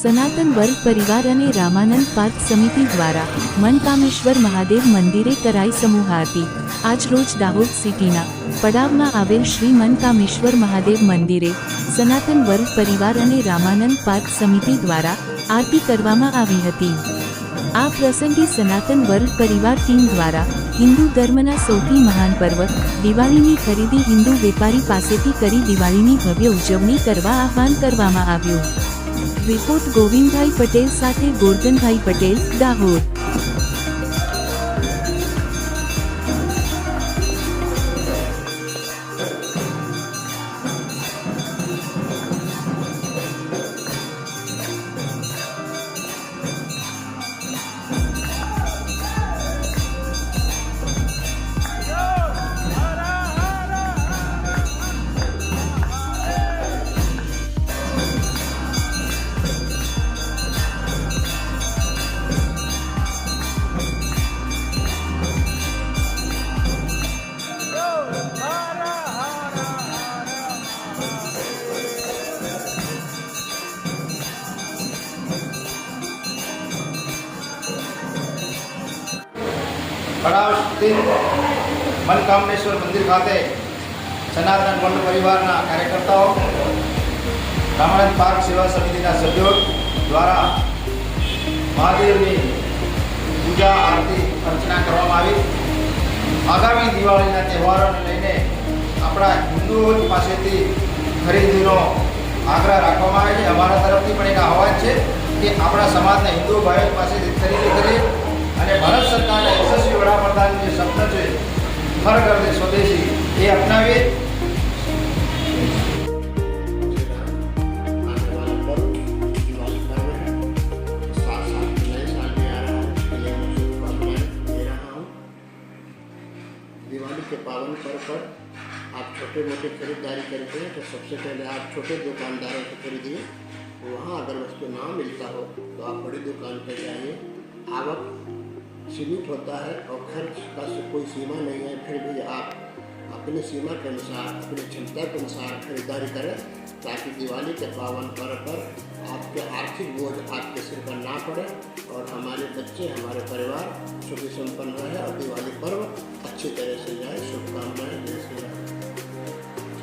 સનાતન વર્ગ પરિવાર અને રામાનંદ પાર્ક સમિતિ દ્વારા મનકામેશ્વર મહાદેવ મંદિરે કરાઈ સમૂહ આરતી. આજ રોજ દાહોદ સિટીના પડાવમાં આવેલ શ્રી મનકામેશ્વર મહાદેવ મંદિરે સનાતન વર્ગ પરિવાર અને રામાનંદ પાર્ક સમિતિ દ્વારા આરતી કરવામાં આવી હતી. આ પ્રસંગે સનાતન વર્ગ પરિવાર ટીમ દ્વારા હિન્દુ ધર્મના સૌથી મહાન પર્વ દિવાળીની ખરીદી હિન્દુ વેપારી પાસેથી કરી દિવાળીની ભવ્ય ઉજવણી કરવા આહવાન કરવામાં આવ્યું. રિપોર્ટ ગોવિંદભાઈ પટેલ સાથે ગોરધનભાઈ પટેલ દાહોદ કડાવ મનકામનેશ્વર મંદિર ખાતે સનાતન વર્લ્ડ પરિવારના કાર્યકર્તાઓ, રામાનંદ પાર્ક સેવા સમિતિના સભ્યો દ્વારા મહાદેવની પૂજા આરતી અર્ચના કરવામાં આવી. આગામી દિવાળીના તહેવારોને લઈને આપણા હિન્દુઓ પાસેથી ખરીદીનો આગ્રહ રાખવામાં આવે છે. અમારા તરફથી પણ એક આહવાન છે કે આપણા સમાજના હિન્દુ ભાઈઓ પાસેથી है इसके लिए मैं शुभकामनाएँ दे रहा हूँ दिवाली के आप छोटे मोटे खरीदारी करते हैं तो सबसे पहले आप छोटे दुकानदारों से खरीदिए। वहाँ अगर वस्तु ना मिलता हो तो आप बड़ी दुकान पर जाइए। आवक सीमित होता है और खर्च का कोई सीमा नहीं है, फिर भी आप अपनी सीमा के अनुसार, अपनी क्षमता के अनुसार खरीदारी करें, ताकि दिवाली के पावन पर्व पर आपके आर्थिक बोझ आपके सिर पर ना पड़े और हमारे बच्चे, हमारे परिवार सुखी संपन्न रहे और दिवाली पर्व अच्छी तरह से